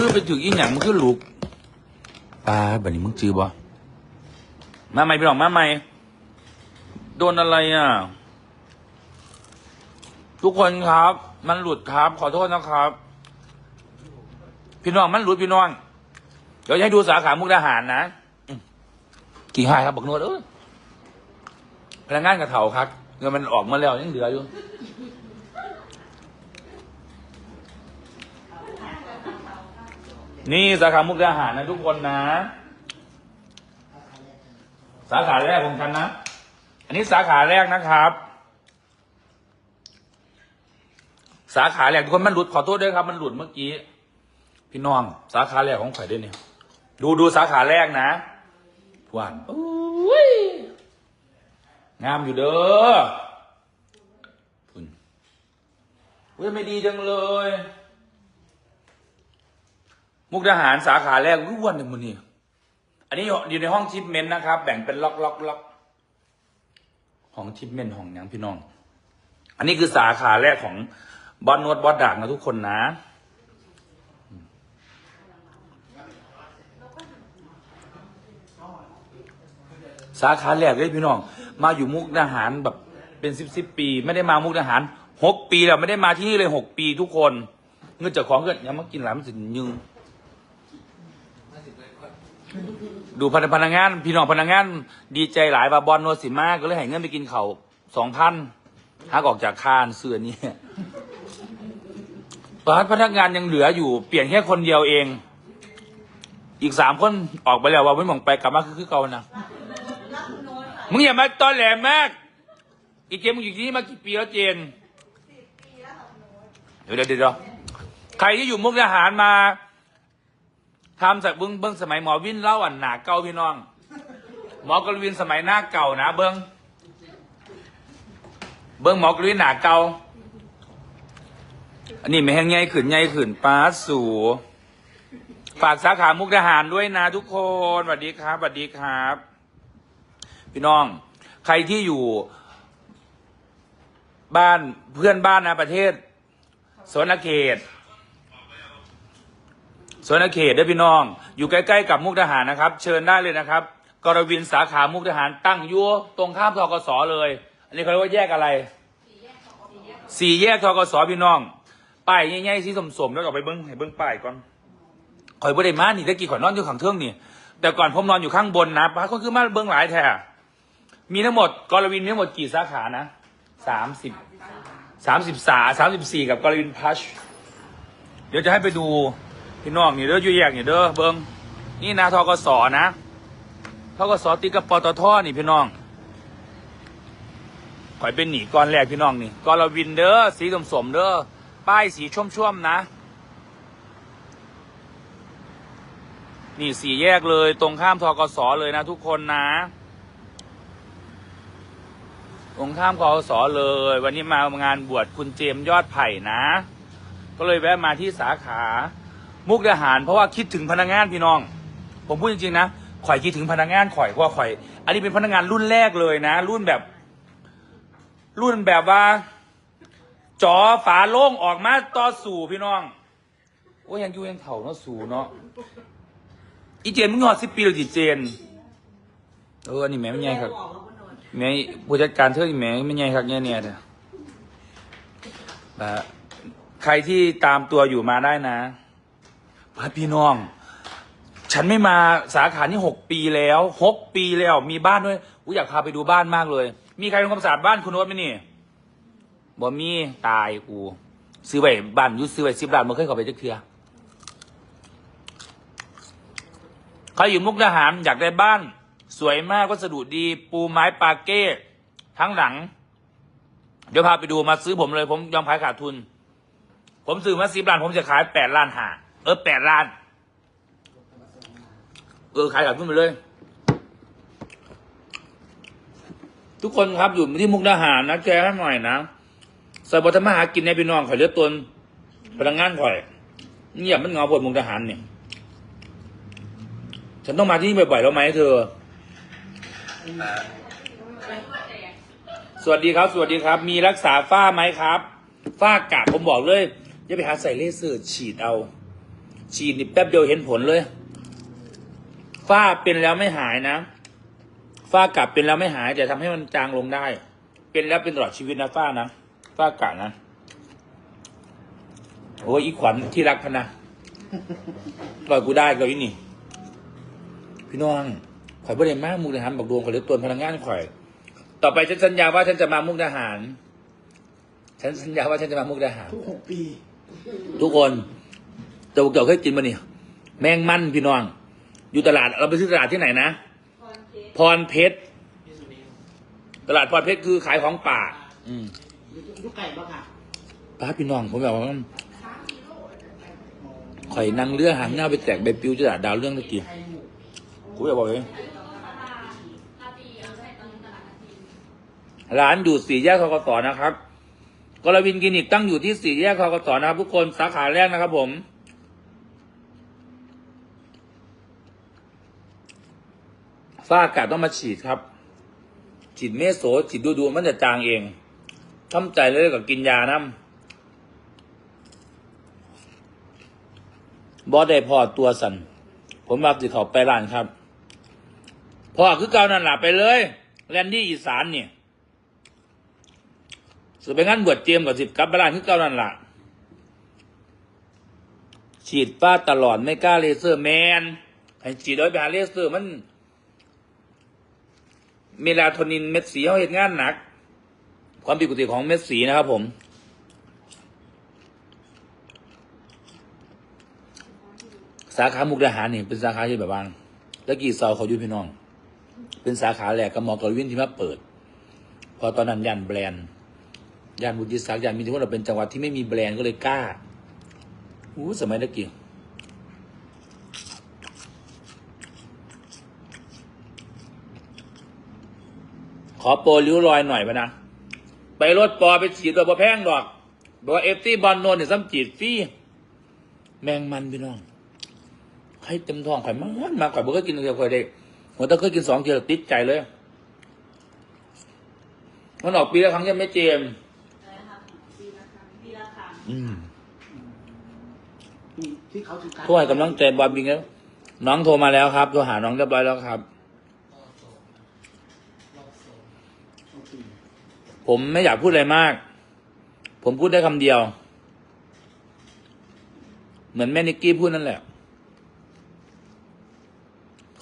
คือไปถึงอีหยังมันคือลูกปลาแบบนี้มึงจือบ่มาใหม่พี่น้องมาใหม่โดนอะไรอะ ทุกคนครับ มันหลุดครับ ขอโทษนะครับ พี่น้องมันหลุดพี่น้องเดี๋ยวให้ดูสาขามุกดาหารนะกี่หายครับบอกนวดเออพนักงานกับเถาครับเงินมันออกมาแล้วยังเหลืออยู่ นี่สาขามุกดาหารนะทุกคนนะ สาขาแรกของฉันนะ อันนี้สาขาแรกนะครับ สาขาแรกทุกคนมันหลุดขอโทษด้วยครับ มันหลุดเมื่อกี้ พี่น้อง สาขาแรกของข่อยด้วยเนี่ย ดูดูสาขาแรกนะพวนอุ้ยงามอยู่เด้อพุ่นอุ้ยไม่ดีจังเลย มุกดาหารสาขาแรกรู้วันหนึ่งมันนี่อันนี้อยู่ในห้องชิปเมนต์นะครับ แบ่งเป็นล็อกล็อกล็อกห้องชิปเมนต์ห้องยังพี่น้อง อันนี้คือสาขาแรกของบอสนวดบอสด่างนะทุกคนนะสาขาแรกเลยพี่น้อง มาอยู่มุกดาหารแบบเป็นสิบสิบปี ไม่ได้มามุกดาหารหกปีแล้วไม่ได้มาที่นี่เลยหกปีทุกคนเงินจากของเงินยังมากินหลามสินยึง ดูพนักพนักงาน พี่น้องพนักงาน ดีใจหลายบาบอลโนสิมาก็เลยให้เงินไปกินเขาสองพันหักออกจากคานเสื้อนี่ตอนพนักงานยังเหลืออยู่เปลี่ยนแค่คนเดียวเอง อีกสามคนออกไปแล้วว่าไม่มองไปกลับมาคือคือเก่านะมึงอย่ามาตอนแหลมมาก อีเจมมึงอยู่ที่นี่มากี่ปีแล้วเจนเดี๋ยวเดี๋ยวเดี๋ยวใครที่อยู่มุกดาหารมา ทำจากเบิ้งเบิ้งสมัยหมอวินเล่าอันหนาเก่าพี่น้อง หมอกรวินสมัยหน้าเก่านะเบิ้งเบิ้งหมอกรวินหนาเก่าอันนี้ไม่แห้งใหญ่ขืนใหญ่ขืนป้าสูฝากสาขามุกดาหารด้วยนะทุกคนสวัสดีครับสวัสดีครับ พี่น้อง ใครที่อยู่ บ้านเพื่อนบ้านนะประเทศสวนเขต สวนเขตด้พี่น้อง อยู่ใกล้ๆกับมุกดาหารนะครับ เชิญได้เลยนะครับ กรวินสาขามุกดาหารตั้งยัวตรงข้ามทกสเลย อันนี้เขาเรียกว่าแยกอะไร สี่แยกทกสพี่น้อง ป้ายใหญ่ๆสีสมๆแล้วก็ไปเบิ้งให้เบิ้งป้ายก่อนข่อยบ่ได้มานี่ตะกี้ข่อยนอนอยู่ข้างเทิงนี่ แต่ก่อนผมนอนอยู่ข้างบนนะป้าก็คือมาเบิ้งหลายแท้มีทั้งหมดกรวินมีทั้งหมดกี่สาขานะสามสิบสามสิบสาสามสิบสี่กับกรวินพัชเดี๋ยวจะให้ไปดู พี่น้องนี่เด้ออยู่แยกนี่เด้อเบิงนี่นะทกสนะทกสติดกับปตทนี่พี่น้องข่อยเป็นหนีก้อนแรกพี่น้องนี่ก้อนเรวินเด้อสีสมสมเด้อป้ายสีช่วมช่วมนะ นี่สี่แยกเลยตรงข้ามทกสเลยนะ ทุกคนนะ ตรงข้ามคอสเลย วันนี้มางานบวชคุณเจมยอดไผ่นะ ก็เลยแวะมาที่สาขา มุกดาหาร เพราะว่าคิดถึงพนักงานพี่น้อง ผมพูดจริงๆนะข่อยคิดถึงพนักงานข่อยเพราะว่าข่อย อันนี้เป็นพนักงานรุ่นแรกเลยนะ รุ่นแบบ รุ่นแบบว่าจอฝาโล่งออกมาต่อสู่พี่น้องโอ้ยยังอยู่ยังเถ่าเนาะสู่เนาะอีเจนมึงหอดสิบปีแล้วจิเจนเอออันนี้แม่ไม่ใหญ่ครับแม่ผู้จัดการเธอแม่ไม่ใหญ่ครับเนี่ยเนี่ยเด้อแบบใครที่ตามตัวอยู่มาได้นะ พี่น้อง ฉันไม่มาสาขานี่หกปีแล้วหกปีแล้ว มีบ้านด้วยกูอยากพาไปดูบ้านมากเลย มีใครทำความสะอาดบ้านคุณโน้ตไหมนี่บ่มีตายกูซื้อไว้บ้านยุซื้อไว้สิบล้านมาเคยข้าไปจักเทือใครอยู่มุกดาหารอยากได้บ้าน สวยมากวัสดุดี ปูไม้ปาเก้ทั้งหลัง เดี๋ยวพาไปดูมาซื้อผมเลย ผมยอมขายขาดทุน ผมซื้อมาสิบล้าน ผมจะขายแปดล้านหา ออแปดล้าน เออขายขาดทุนไปเลย ทุกคนครับอยู่ที่มุกดาหารนะแชร์ให้หน่อยนะใส่บทธรรมหากินในพี่น้องข่อยเลือดตนพลังงานข่อยเงียบมันเงาปวดมุกดาหารเนี่ย ฉันต้องมาที่นี่บ่อยๆแล้วไหมเธอ สวัสดีครับ สวัสดีครับ มีรักษาฝ้าไหมครับฝ้ากาผมบอกเลยอย่าไปหาใส่เลเซอร์ฉีดเอา ฉีดนี่แป๊บเดียวเห็นผลเลย ฝ้าเป็นแล้วไม่หายนะ ฝ้ากลับเป็นแล้วไม่หาย แต่ทำให้มันจางลงได้ เป็นแล้วเป็นตลอดชีวิตนะฝ้านะ ฝ้ากลับนะ โอ้ยอีขวัญที่รักพะนะปล่อยกูได้ก็อีนี่ พี่น้องข่อยบ่ได้มามุกดาหารบักดวงข่อยเหลือตัวพลังงานข่อย ต่อไปฉันสัญญาว่าฉันจะมามุกดาหาร ฉันสัญญาว่าฉันจะมามุกดาหารทุกหกปี ทุกคน เจ้าเกี่ยวเคยกินมาเนี่ยแมงมันพี่น้อง อยู่ตลาดเราไปซื้อตลาดที่ไหนนะพรเพชรตลาดพรเพชรคือขายของป่า อืมยุคไก่บ้างค่ะป้าพี่น้องผมแบบว่าข่อยนั่งเรือหางหน้าไปแตกใบปลิวจะด่าดาวเรื่องตะกี้ไข่หมูกูอยากบอกเลยร้านอยู่สี่แยกทกศนะครับกรวินคลินิกตั้งอยู่ที่สี่แยกทกศนะครับทุกคนสาขาแรกนะครับผม ฝ้าอากาศต้องมาฉีดครับ ฉีดเมโสฉีดดูดูๆมันจะจางเองทำใจเลยกับกินยาน้ำบอได้พอตัวสันผมมาติดเขาไปร้านครับพ่อคือเก่านั่นหละไปเลยแลนดี้อีสานเนี่ยสุดไปงั้นบวชเจียมกับสิบกับไปร้านคือเก่านั่นล่ะฉีดป้าตลอดไม่กล้าเลเซอร์แมนให้ฉีดโดยไปหาเลเซอร์มัน เมลาโทนินเม็ดสีเขาเห็นงานหนัก ความผิดปกติของเม็ดสีนะครับ ผมสาขามุกดาหารนี่เป็นสาขาที่แบบว่าตะกี้เซาเขาอยู่พี่น้อง เป็นสาขาแรกกับมอกรวินที่มาเปิด พอตอนนั้นยันแบรนด์ยันบุญยิศักยันมีที่ว่าเราเป็นจังหวัดที่ไม่มีแบรนด์ก็เลยกล้าอู้สมัยตะกี้ ขอโปรริ้วรอยหน่อยไปนะ ไปรถปอไปฉีดตัวพอแพงดอกบอกว่าเอฟซีบอลโนนเนี่ยซ้ำจีดฟรีแมงมันพี่น้องให้เต็มท้องข่อยมันมาข่อยบ่เคยกินเดียวข่อยได้หัวตาเคยกินสองเทียวติดใจเลยมันออกปีละครั้งยังไม่เจมส์อืมที่เขาถือการ ทั่วให้กำลังใจบอลบิงแล้วน้องโทรมาแล้วครับโทรหาน้องเรียบร้อยแล้วครับ ผมไม่อยากพูดอะไรมาก ผมพูดได้คำเดียว เหมือนแม่นิกกี้พูดนั่นแหละ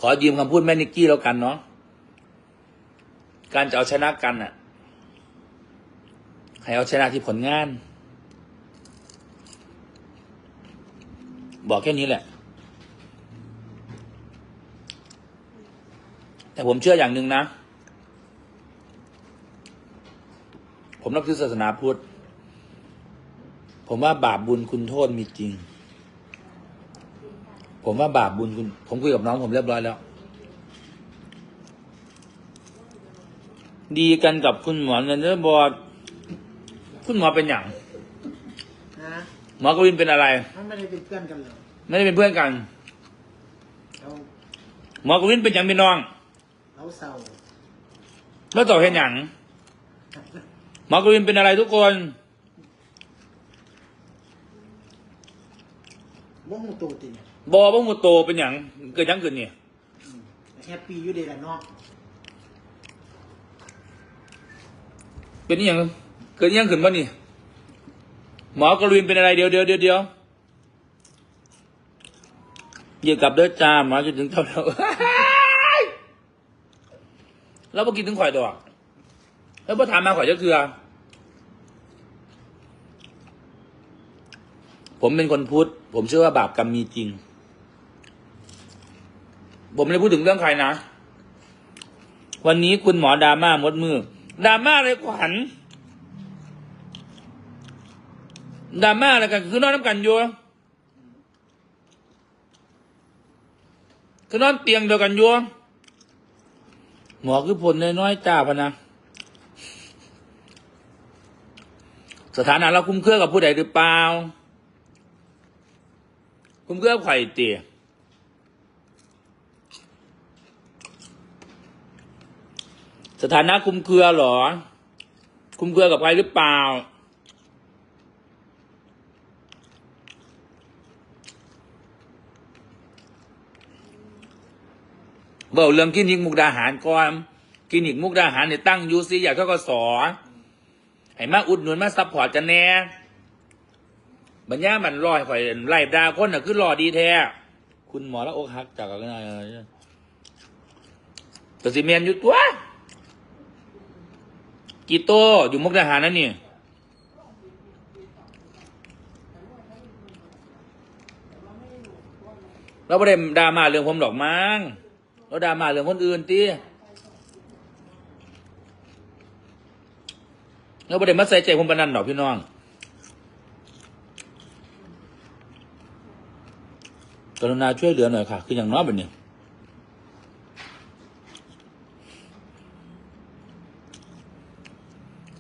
ขอยืมคำพูดแม่นิกกี้แล้วกันเนาะ การจะเอาชนะกันน่ะให้เอาชนะที่ผลงาน บอกแค่นี้แหละ แต่ผมเชื่ออย่างหนึ่งนะ ผมนับถือศาสนาพุทธ ผมว่าบาปบุญคุณโทษมีจริง ผมว่าบาปบุญคุณ ผมคุยกับน้องผมเรียบร้อยแล้ว ดีกันกับคุณหมอเงินเดอร์บอดคุณหมอเป็นอย่างนะหมอกวินเป็นอะไร มันไม่ได้เป็นเพื่อนกันเลยไม่ได้เป็นเพื่อนกัน เราหมอกวินเป็นอย่างเป็นน้องเราเศร้าแล้วต่อเห็นอย่างห มอกวินเป็นอะไรทุกคน บ่หูตัวติเนี่ยบอว่ามูโตเป็นอย่างเกิดหยังเกิดเนี่ยอืมแฮปปี้อยู่เดะละเนาะเป็นอหย่างเกิดอหยังขึ้นวะนี่หมอกวินเป็นอะไรเดียวเดียวเดียวเดียวเหยียบกลับเด้อจ้าหมาจนถึงเท่าแล้วแล้วพอกินถึงข่อยดอก แล้วพอถามมาขอจะคือ ผมเป็นคนพุทธผมเชื่อว่าบาปกรรมมีจริง ผมไม่ได้พูดถึงเรื่องใครนะ วันนี้คุณหมอดราม่ามดมือดราม่าเลยขวัญดราม่าอะไรกันคือนอนน้ำกันอยู่คือนอนเตียงเดียวกันอยู่หมอคือผลน้อยๆจ้าพนะ สถานะเราคุ้มเครือกับผู้ใดหรือเปล่า คุ้มเครือไข่เตี๋ยสถานะคุ้มเครือหรอ คุ้มเครือกับใครหรือเปล่า เบาเรื่องคลินิกมุกดาหารก่อนคลินิกมุกดาหารเนี่ยตั้งยูซีอยากเข้าก็สอ ให้มาอุดหนุนมาซัพพอร์ตกันแน่บรรยามันลอยข่อยไล่ดาคนน่ะคือรอดีแท้ คุณหมอแล้วอกหักจากอะไรแต่สิเมียนอยู่ตัว กีโตอยู่มุกดาหารนั่นนี่เราไม่ได้ดราม่าเรื่องผมดอกมั้งเราดราม่าเรื่องคนอื่นตี แล้วประเด้มาใส่ใจผมปานนันดอกพี่น้อง กรุณาช่วยเหลือหน่อยค่ะ คืออย่างน้อยแบบนี้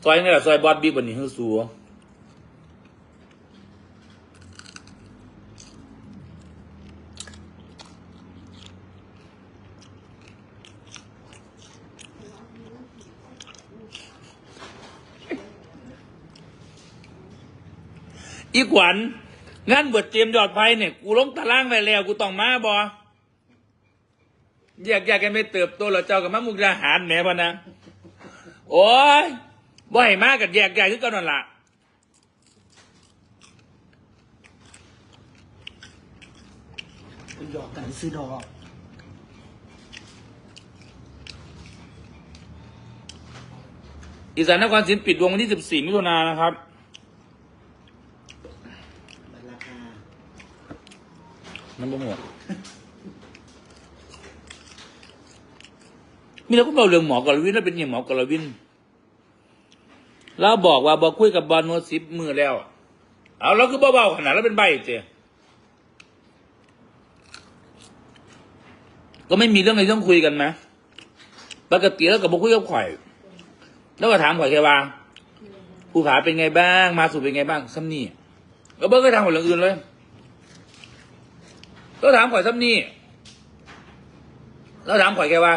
ซอยนี่แหละซอยบอสบิ๊กวันนี้คือสัว อีกวันงานเบิดเตรียมยอดไฟเนี่ย กูลงตารางไปแล้ว กูต้องมาบออยากอยากกันไม่เติบโตแล้วเจ้ากับมามุกดาหารแหมพะนะโอ้ยบ่ให้มากับแยกใหญ่คือกันนั่นล่ะเป็นหยอกกันซื้อดอกอีสานนครศรีปิดวงวันที่ 14 มิถุนายนนะครับ บัตรราคา มันบ่หมดมีแล้วก็เราเรื่องหมอกรวินแล้วเป็นยังหมอกรวินเราบอกว่าบอกคุยกับบอลโนสิบมือแล้ว เอาแล้วคือเบาๆขนาดแล้วเป็นใบเจก็ไม่มีเรื่องอะไรต้องคุยกันไหมปกติแล้วกับบอกคุยกับข่อย แล้วก็ถามข่อยแค่ว่าผู้ผาเป็นไงบ้าง มาสู่เป็นไงบ้างซ้ำนี่แล้วเบิร์ก็ทำหมดเรื่องอื่นเลย ก็ถามข่อยซ้ำนี่แล้วถามข่อยแค่ว่า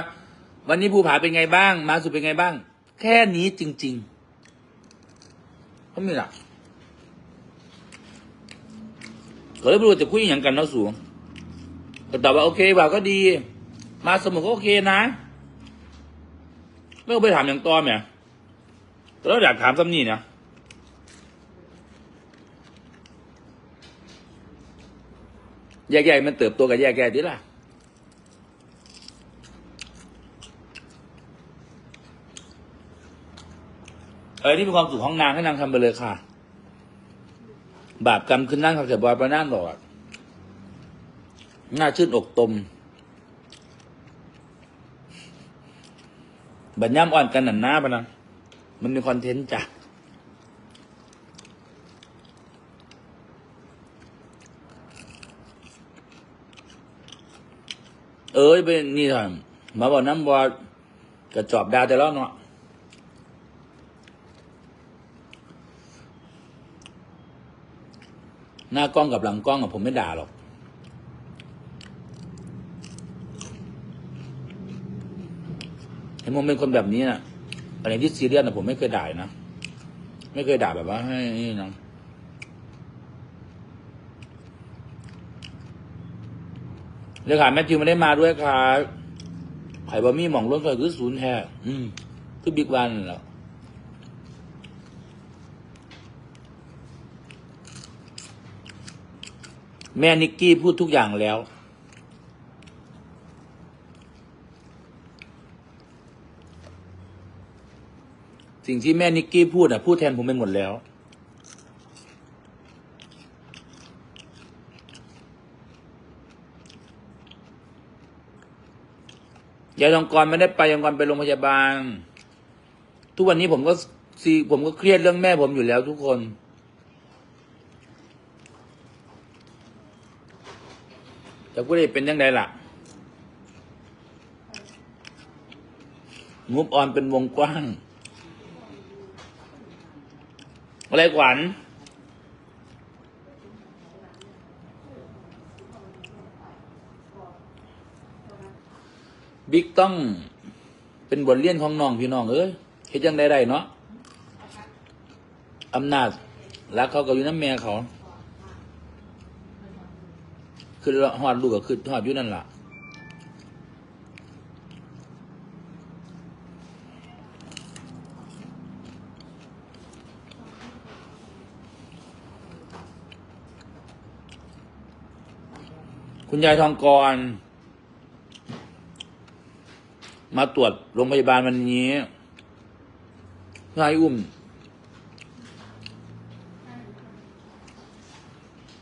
วันนี้ภูผาเป็นไงบ้าง มาสุเป็นไงบ้าง แค่นี้จริงๆเขาไม่หลักก็เลยไม่รู้จะคุยอย่างกันเนาะสูงก็ตอบว่าโอเคบ่าก็ดี มาสมุก็โอเคนะ ไม่ต้องไปถามอย่างตอมเนี่ยแต่เราอยากถามซ้ำนี่นะ แยกๆมันเติบโตกับแยกๆดีล่ะเออที่มีความสุขของนางให้นางทำไปเลยค่ะ บาปกรรมขึ้นนั่งขับเสียบอยประนั่นบอกน่าชื่นอกตม บัญญัติอ่อนกันหนันหน้าปะนะมันมีคอนเทนต์จ้ะ อ้ยเป็นนี่ท่านมาบอกน้ำบอดกระจอบดาวแต่ล้วเนาะหน้ากล้องกับหลังกล้องอะผมไม่ด่าหรอก เห็นผมเป็นคนแบบนี้นะอะไรที่ซีเรียสนะผมไม่เคยด่านะ ไม่เคยด่าแบบว่าให้นี่นะ เลขาแมทธิวไม่ได้มาด้วยครับไข่บะมี่หม่องล้วนเคยคือศูนย์แท้อืม คือบิ๊กวันนั่นแหล้วแม่นิกกี้พูดทุกอย่างแล้ว สิ่งที่แม่นิกกี้พูดอะ พูดแทนผมไปหมดแล้ว ยายองกรไม่ได้ไปยายองกรไปโรงพยาบาล ทุกวันนี้ผมก็ซีผมก็เครียดเรื่องแม่ผมอยู่แล้วทุกคนจะกูได้เป็นยังไงล่ะงบออนเป็นวงกว้าง อะไรขวัญ บิ๊กต้องเป็นบทเรียนของน้องพี่น้องเอ้ยเฮ็ดยังได้ได้เนาะอำนาจรักเขากับอยู่น้ำแม่เขาคือหอดลูกก็คือทอดอยู่นั่นล่ะคุณยายทองกร มาตรวจโรงพยาบาลวันนี้ยายอุ้ม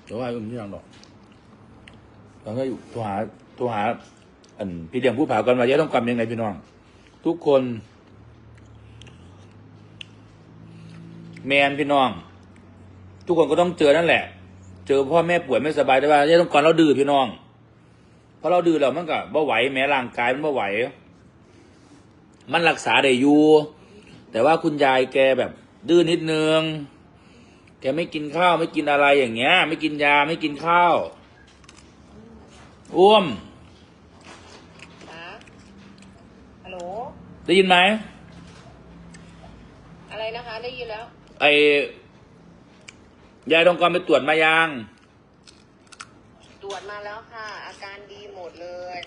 เดี๋ยวให้อุ้มที่หลังดอกแล้วก็โทรหาโทรหา อันพี่เลี้ยงผู้ผ่ากันว่ายายต้องกำยังไงพี่น้อง ทุกคน แมนพี่น้อง ทุกคนก็ต้องเจอนั่นแหละ เจอพ่อแม่ป่วยไม่สบายแต่ว่าเนี่ยต้องก่อนเราดื้อพี่น้อง เพราะเราดื้อแล้วมันก็บ่ไหวแม้ร่างกายมันบ่ไหว มันรักษาได้อยู่ แต่ว่าคุณยายแกแบบดื้อนิดนึง แกไม่กินข้าวไม่กินอะไรอย่างเงี้ย ไม่กินยาไม่กินข้าวอ้วมฮะฮัลโหล ได้ยินไหม อะไรนะคะ ได้ยินแล้ว ไอ้ยายต้องกรไปตรวจมายัง ตรวจมาแล้วค่ะ อาการดีหมดเลย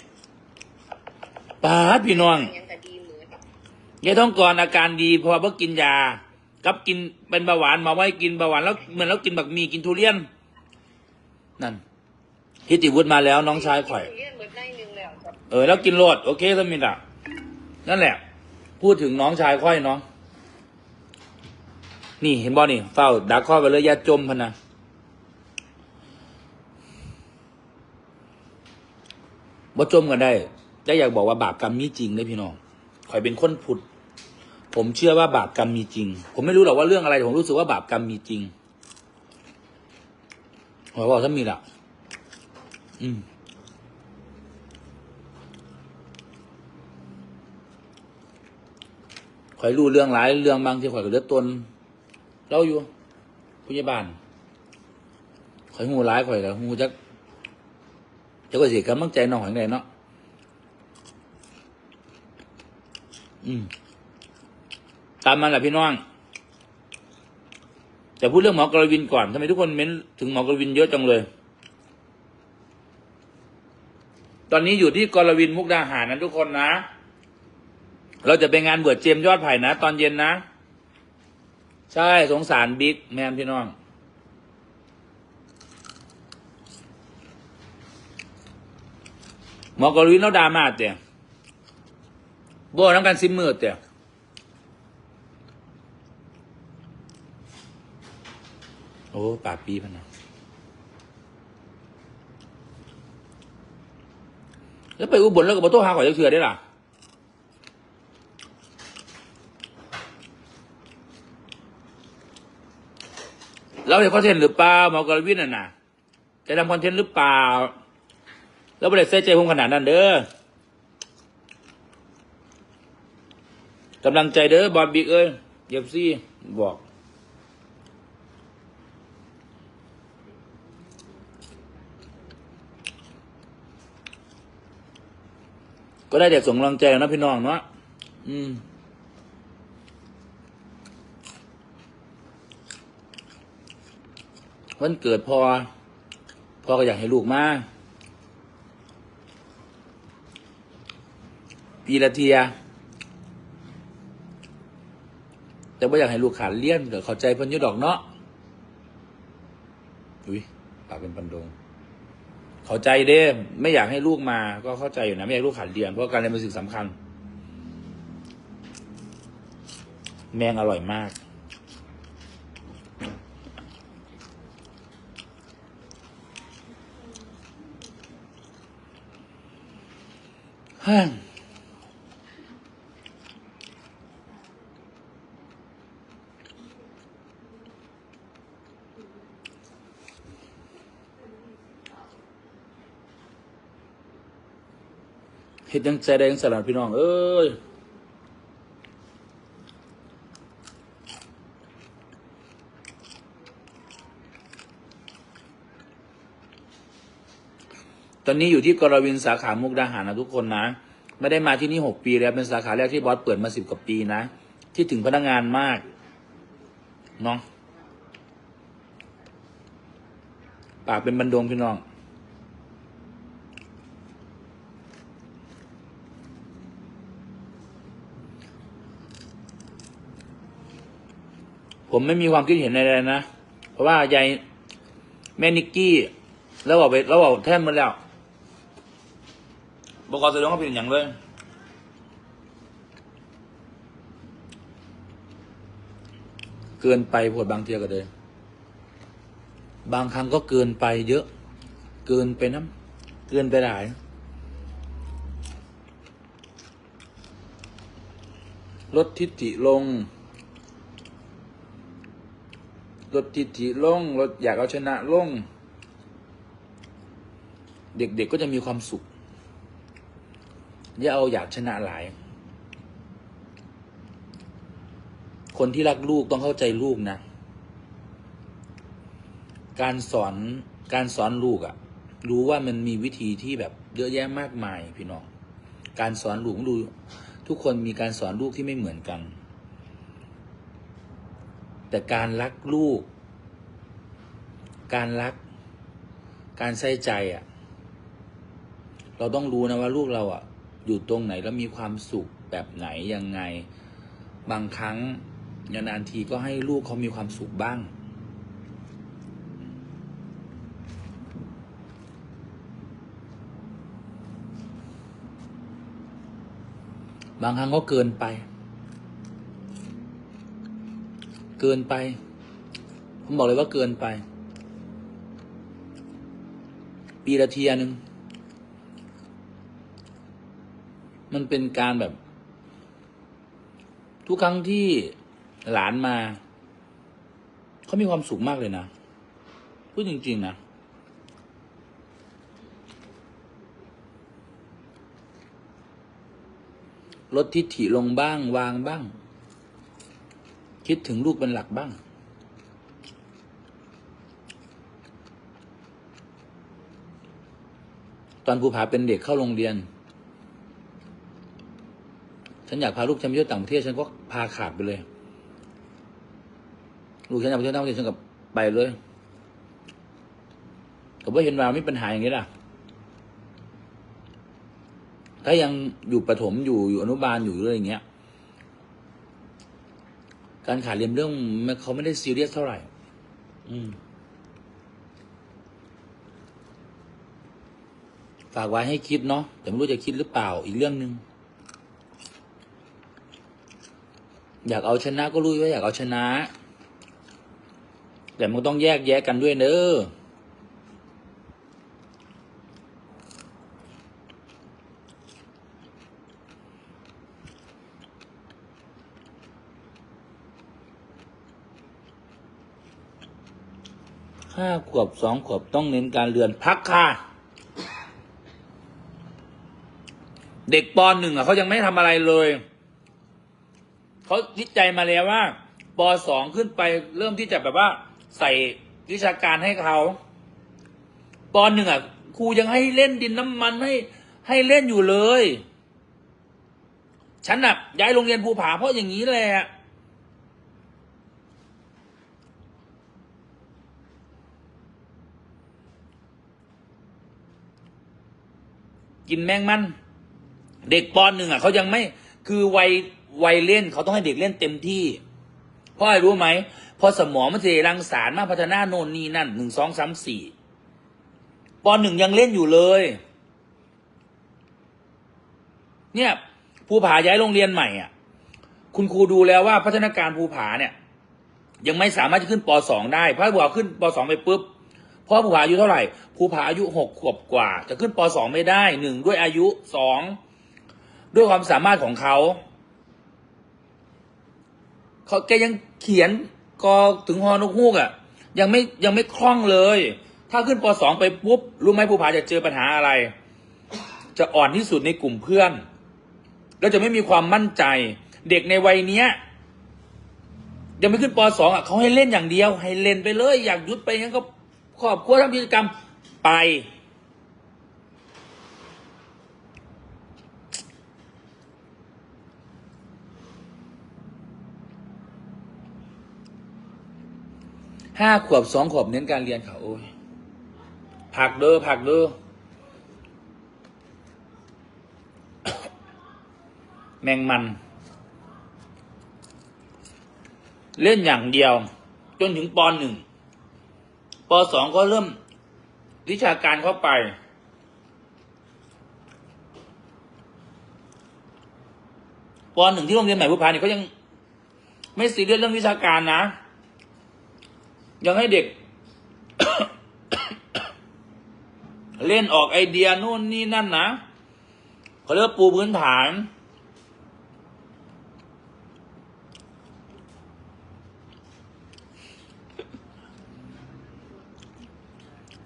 ป้าดพี่น้อง ยังแต่ดีเหมือน ยายต้องกรอนอาการดีเพราะว่ากินยากับกินเป็นเบาหวานมาไว้กินเบาหวานแล้วเหมือนแล้วกินบักมีกินทุเรียน นั่นทิติวุฒิมาแล้วน้องชายข่อยเอนไข่เออ แล้วกินโลดโอเคสมิธอะนั่นแหละ พูดถึงน้องชายค่อยเนาะนี่เห็นบอนี่เฝ้าดักข้อไปเลยยาจมพนะบ่จมกันได้ได้อยากบอกว่าบาปกรรมมีจริงได้พี่น้องข่อยเป็นคนผุด ผมเชื่อว่าบาปกรรมมีจริง ผมไม่รู้หรอกว่าเรื่องอะไรผมรู้สึกว่าบาปกรรมมีจริงขอบอกถ้ามีละอืมข่อยรู้เรื่องหลายเรื่องบางที่ข่อยก็เลือดตนเล่าอยู่ผู้ใหญ่บ้านข่อยหูร้ายข่อยแล้วหูจักจะก็เสียกำลังใจน้องหังใดเนาะอืม ตามมันแหละพี่น้อง แต่พูดเรื่องหมอกรวินก่อนทำไมทุกคนเม้นถึงหมอกรวินเยอะจังเลย ตอนนี้อยู่ที่กรวินมุกดาหารนะทุกคนนะ เราจะไปงานบวชเจมยอดไผ่นะ ตอนเย็นนะ ใช่สงสารบิ๊กแมนพี่น้องหมอกรวินแล้วดราม่าเตี่ยโบ้น้ำกันซิมมืดเตี่ย โอ้ปากปีพันนะแล้วไปอุบลแล้วก็มาโต้หาข่อยจักเถื่อได้ล่ะเราเห็นคอนเทนต์หรือเปล่าหมอกรวินน่ะนะจะทำคอนเทนต์หรือเปล่า แล้วบริษัทใส่ใจผมขนาดนั้นเด้อกำลังใจเด้อบอลบิ๊กเอ้ยเยบซี่บอก ก็ได้แต่ส่งกำลังใจนะพี่น้องเนาะอืมวันเกิดพอพ่อก็อยากให้ลูกมาปีละเทีย แต่ว่าอยากให้ลูกขาดเลี้ยนเดี๋ยวเข้าใจเพิ่นยุดอกเนาะอุ้ยปากเป็นปันดง เข้าใจเด้ไม่อยากให้ลูกมา ก็เข้าใจอยู่นะ ไม่อยากลูกขาดเรียนเพราะการเรียนเป็นสิ่งสำคัญ แมงอร่อยมาก ฮ่า เฮ็ดยังใจได้ยังสลัดพี่น้อง เอ้ยตอนนี้อยู่ที่กรวินสาขามุกดาหารนะทุกคนนะ ไม่ได้มาที่นี่หกปีแล้วเป็นสาขาแรกที่บอสเปิดมาสิบกว่าปีนะ ที่ถึงพนักงานมากเนาะปากเป็นบันดงพี่น้อง ผมไม่มีความคิดเห็นอะไรนะ เพราะว่ายายแม่นิกกี้ แล้วบอกไปแล้วบอกแท่นหมาแล้วบกแสดงว่าเป็นอย่างเลยเกินไปโพดบางเทียก็เลยบางครั้งก็เกินไปเยอะ เกินไปน้ำเกินไปหลายลดทิฐิลง ลดทิฐิลงลดอยากเอาชนะลง เด็กๆก็จะมีความสุข อย่าเอาอยากชนะหลาย คนที่รักลูกต้องเข้าใจลูกนะ การสอนการสอนลูกอะรู้ว่ามันมีวิธีที่แบบเยอะแยะมากมายพี่น้อง การสอนลูกดู ทุกคนมีการสอนลูกที่ไม่เหมือนกัน แต่การรักลูก การรัก การใส่ใจอะเราต้องรู้นะว่าลูกเราอะอยู่ตรงไหนแล้วมีความสุขแบบไหนยังไง บางครั้งนานๆทีก็ให้ลูกเขามีความสุขบ้างบางครั้งก็เกินไป เกินไป ผมบอกเลยว่าเกินไป ปีละเทียหนึ่งมันเป็นการแบบ ทุกครั้งที่หลานมา เขามีความสุขมากเลยนะ พูดจริง ๆ นะ ลดทิฐิลงบ้าง วางบ้าง คิดถึงลูกเป็นหลักบ้าง ตอนภูผาเป็นเด็กเข้าโรงเรียน ฉันอยากพาลูกฉันไปเที่ยวต่างประเทศฉันก็พาขาดไปเลย ลูกฉันอยากไปเที่ยวต่างประเทศฉันก็ไปเลยก็ว่าเห็นว่ามีปัญหาอย่างนี้ล่ะ ถ้ายังอยู่ประถมอยู่อยู่อนุบาลอยู่อะไรอย่างเงี้ย การขาดเรียนเรื่องมันเขาไม่ได้ซีเรียสเท่าไหร่ อืมฝากไว้ให้คิดเนาะแต่ไม่รู้จะคิดหรือเปล่าอีกเรื่องหนึ่งอยากเอาชนะก็รู้ว่าอยากเอาชนะ แต่มันต้องแยกแยะกันด้วยเนอะ ห้าขวบสองขวบต้องเน้นการเรียนพักค่ะ เด็กปหนึ่งอะเขายังไม่ทำอะไรเลย เขาวิจัยมาแล้วว่าปสองขึ้นไปเริ่มที่จะแบบว่า ใส่วิชาการให้เขาปหนึ่งอะครูยังให้เล่นดินน้ำมันให้ให้เล่นอยู่เลย ฉันน่ะย้ายโรงเรียนภูผาเพราะอย่างนี้แหละ กินแมงมันเด็กปหนึ่งอะเขายังไม่คือวัยวัยเล่นเขาต้องให้เด็กเล่นเต็มที่ เพราะอะไรรู้ไหมเพอสมองมันจะรังสารมาพัฒนาโน่นนี่นั่นหนึ่งสองสามสี่ปหนึ่งยังเล่นอยู่เลย เนี่ยภูผาย้ายโรงเรียนใหม่อะ คุณครูดูแล้วว่าพัฒนาการภูผาเนี่ย ยังไม่สามารถจะขึ้นปสองได้เพราะภูผาขึ้นปสองไปปุ๊บ พราะภูผาอายุเท่าไหร่ภูผาอายุหกขวบกว่า จะขึ้นปสองไม่ได้หนึ่งด้วยอายุสองด้วยความสามารถของเขาเขาแกยังเขียนกอถึงฮอนกฮูกอะ่ะ ยังไม่ยังไม่คล่องเลย ถ้าขึ้นปสองไปปุ๊บรู้ไหมภูผาจะเจอปัญหาอะไร จะอ่อนที่สุดในกลุ่มเพื่อน แล้วจะไม่มีความมั่นใจ เด็กในวัยเนี้ยยังไม่ขึ้นปสองอะเขาให้เล่นอย่างเดียว ให้เล่นไปเลย อยากหยุดไปงั้นก็ ครอบครัวทำกิจกรรมไป ห้าขวบสองขวบเน้นการเรียนค่ะโอ้ยผักเด้อผักเด้อแมงมัน เล่นอย่างเดียว จนถึงปอนหนึ่ง ป2ก็เริ่มวิชาการเข้าไปป1ที่โรงเรียนใหม่บุพานี่ก็ยังไม่ซีเรียสเรื่องวิชาการนะ ยังให้เด็ก เล่นออกไอเดียนู่นนี่นั่นนะเขาเรียกปูพื้นฐาน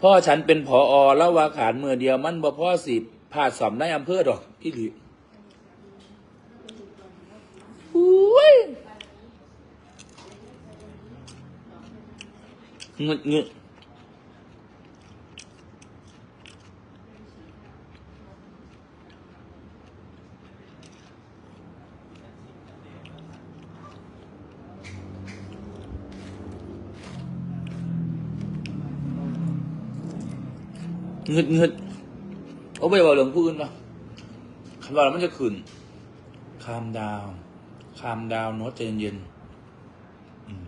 พ่อฉันเป็นผออแล้วว่าขานมือเดียวมันบ่พ่อสิผ่าสอมได้อำเภอดอกพี่หลีอุ้ยเงึดเงึด เงึดเงึดโอ้ไปบอกเรื่องผู้อื่นปะคำว่ามันจะขึ้นคามดาวคามดาวโน้ตใจเย็นๆอืม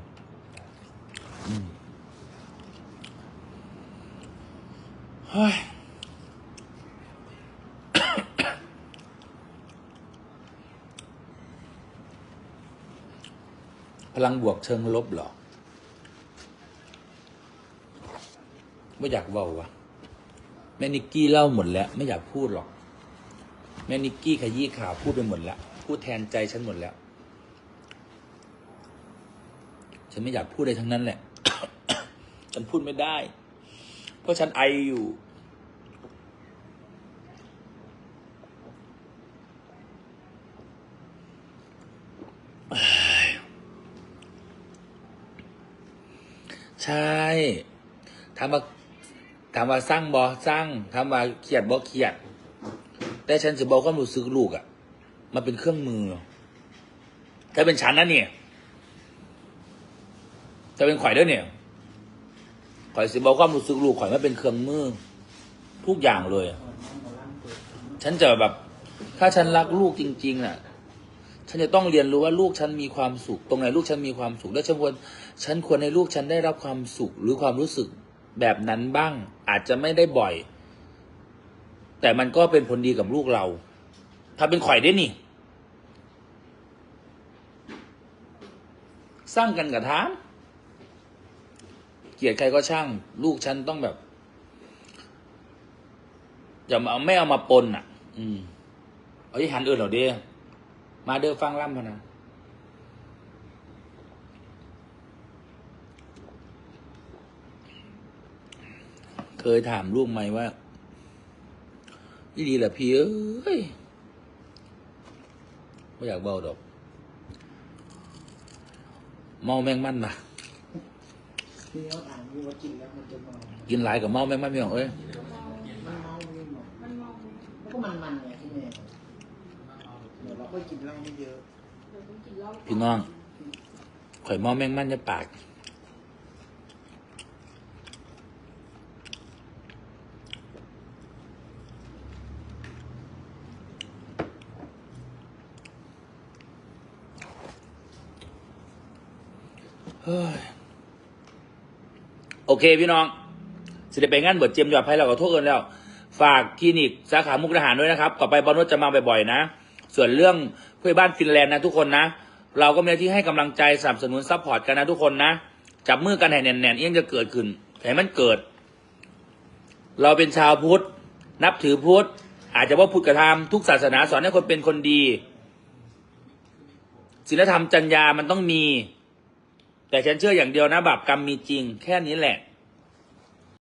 อืมเฮ้ยพลังบวกเชิงลบเหรอ ไม่อยากเว้าวะ แม่นิกกี้เล่าหมดแล้ว ไม่อยากพูดหรอก แม่นิกกี้ขยี้ข่าวพูดไปหมดแล้ว พูดแทนใจฉันหมดแล้ว ฉันไม่อยากพูดอะไรทั้งนั้นแหละ ฉันพูดไม่ได้ เพราะฉันไออยู่ ใช่ถามว่าามว่าสร้างบอสร้างถามว่าเครียดบอเครียด แต่ฉันจะบอกความรู้สึกลูกอะ่ะ มันเป็นเครื่องมือ ถ้าเป็นฉันนะเนี่ยถ้าเป็นข่อยด้วยเนี่ยข่อยสิบอกความรู้สึกลูกข่อยมันเป็นเครื่องมือ ทุกอย่างเลย ฉันจะแบบ ถ้าฉันรักลูกจริงๆน่ะ ฉันจะต้องเรียนรู้ว่าลูกฉันมีความสุข ตรงไหนลูกฉันมีความสุข และฉันควร ฉันควรให้ลูกฉันได้รับความสุขหรือความรู้สึก แบบนั้นบ้าง อาจจะไม่ได้บ่อย แต่มันก็เป็นผลดีกับลูกเรา ถ้าเป็นข่อยได้นี่ สร้างกันกับทามเกลียดใครก็ช่าง ลูกฉันต้องแบบอย่ามาไม่เอามาปนอะ อืมเอาที่หันอื่นเหรอเด้มาเด้อฟังล่ำพะนะ ยถามลูกไหมว่านี่ดีแหละพี่เอ้ยไม่อยากเบาดอก เมาแมงมันนะที่เขาถามอยู่ว่ากินแล้วมันจะเมากินหลายกับเมาแมงมันพี่น้องเอ้ยมันเมาไม่เมามันเมาแล้วก็มันมันไงที่แม่เดี๋ยวเราก็กินเหล้าไม่เยอะพี่น้องข่อยเมาแมงมันจะปาก โอเคพี่น้องสิได้ไปงานบิดเจียมยอดไพ่เราขอโทษกันแล้ว ฝากคลินิกสาขามุกดาหารด้วยนะครับ ต่อไปบอลนุชจะมาบ่อยๆนะ ส่วนเรื่องเพื่อบ้านฟินแลนด์นะทุกคนนะ เราก็มีที่ให้กำลังใจสนับสนุนซัพพอร์ตกันนะทุกคนนะ จับมือกันให้แน่นๆเอี้ยงจะเกิดขึ้นให้มันเกิด เราเป็นชาวพุทธ นับถือพุทธ อาจจะว่าพุทธกระทำทุกศาสนาสอนให้คนเป็นคนดีศีลธรรมจรรยามันต้องมี แต่ฉันเชื่ออย่างเดียวนะบาปกรรมมีจริง แค่นี้แหละ